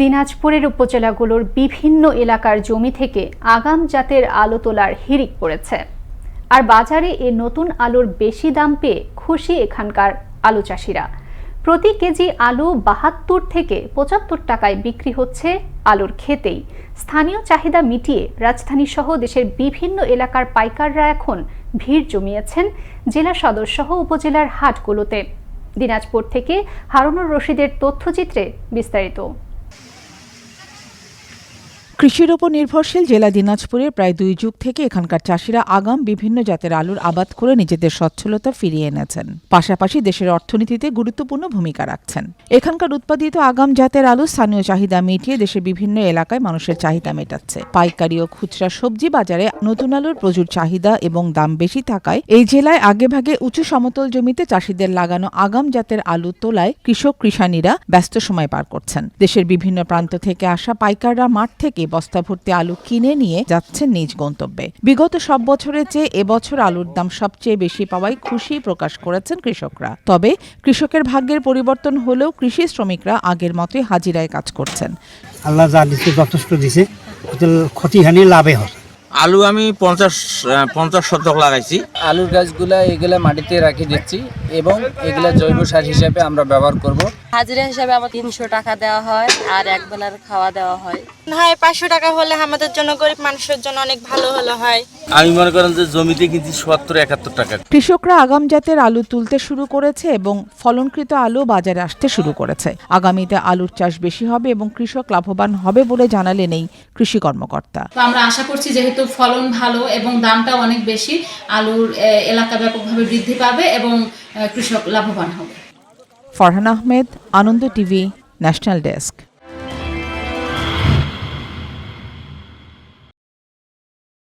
দিনাজপুরের উপজেলাগুলোর বিভিন্ন এলাকার জমি থেকে আগাম জাতের আলু তোলার হিড়িক পড়েছে। আর বাজারে এ নতুন আলুর বেশি দাম পেয়ে খুশি এখানকার আলু চাষিরা। প্রতি কেজি আলু বাহাত্তর থেকে পঁচাত্তর টাকায় বিক্রি হচ্ছে আলুর খেতেই স্থানীয় চাহিদা মিটিয়ে রাজধানী সহ দেশের বিভিন্ন এলাকার পাইকাররা এখন ভিড় জমিয়েছেন জেলা সদর সহ উপজেলার হাটগুলোতে। দিনাজপুর থেকে হারুনুর রশিদের তথ্যচিত্রে বিস্তারিত। কৃষির ওপর নির্ভরশীল জেলা দিনাজপুরের প্রায় দুই যুগ থেকে এখানকার চাষিরা আগাম বিভিন্ন জাতের আলুর আবাদ করে নিজেদের সচ্ছলতা ফিরিয়ে এনেছেন। পাশাপাশি দেশের অর্থনীতিতে গুরুত্বপূর্ণ ভূমিকা রাখছেন। এখানকার উৎপাদিত আগাম জাতের আলু স্থানীয় চাহিদা মিটিয়ে দেশের বিভিন্ন এলাকায় মানুষের চাহিদা মেটাচ্ছে। পাইকারি ও খুচরা সবজি বাজারে নতুন আলুর প্রচুর চাহিদা এবং দাম বেশি থাকায় এই জেলায় আগেভাগে উঁচু সমতল জমিতে চাষিদের লাগানো আগাম জাতের আলু তোলায় কৃষক কৃষানীরা ব্যস্ত সময় পার করছেন। দেশের বিভিন্ন প্রান্ত থেকে আসা পাইকাররা মাঠ থেকে বস্তা ভর্তি আলু কিনে নিয়ে যাচ্ছেন নিজ গন্তব্যে। বিগত সব বছরের চেয়ে এবছর আলুর দাম সবচেয়ে বেশি পাওয়ায় খুশি প্রকাশ করেছেন কৃষকরা। তবে কৃষকের ভাগ্যের পরিবর্তন হলেও কৃষি শ্রমিকরা আগের মতোই হাজিরায় কাজ করছেন। আল্লাহ যা দিচ্ছে যথেষ্ট দিছে। ক্ষতিহানি লাভে হয়। আলু আমি পঞ্চাশ পঞ্চাশ শতক লাগাইছি। আলুর গাছগুলা এগুলা মাটিতে রাখি দিচ্ছি। এবং এগুলো জৈব সার হিসেবে আমরা ব্যবহার করব। হাজিরা হিসাবে আমার তিনশো টাকা দেওয়া হয় আর এক বেলার খাওয়া দেওয়া হয়। হয় পাঁচশো টাকা হলে আমাদের জন্য গরিব মানুষের জন্য অনেক ভালো হলো হয়। আমি মনে করেন যে জমিতে কিনছি সত্তর একাত্তর টাকা। কৃষকরা আগাম জাতের আলু তুলতে শুরু করেছে এবং ফলনকৃত আলু বাজারে আসতে শুরু করেছে। আগামীতে আলুর চাষ বেশি হবে এবং কৃষক লাভবান হবে বলে জানালেন এই কৃষি কর্মকর্তা। তো আমরা আশা করছি যেহেতু ফলন ভালো এবং দামটাও অনেক বেশি আলুর এলাকা ব্যাপকভাবে বৃদ্ধি পাবে এবং কৃষক লাভবান হবে। Farhan Ahmed Ananda TV national desk.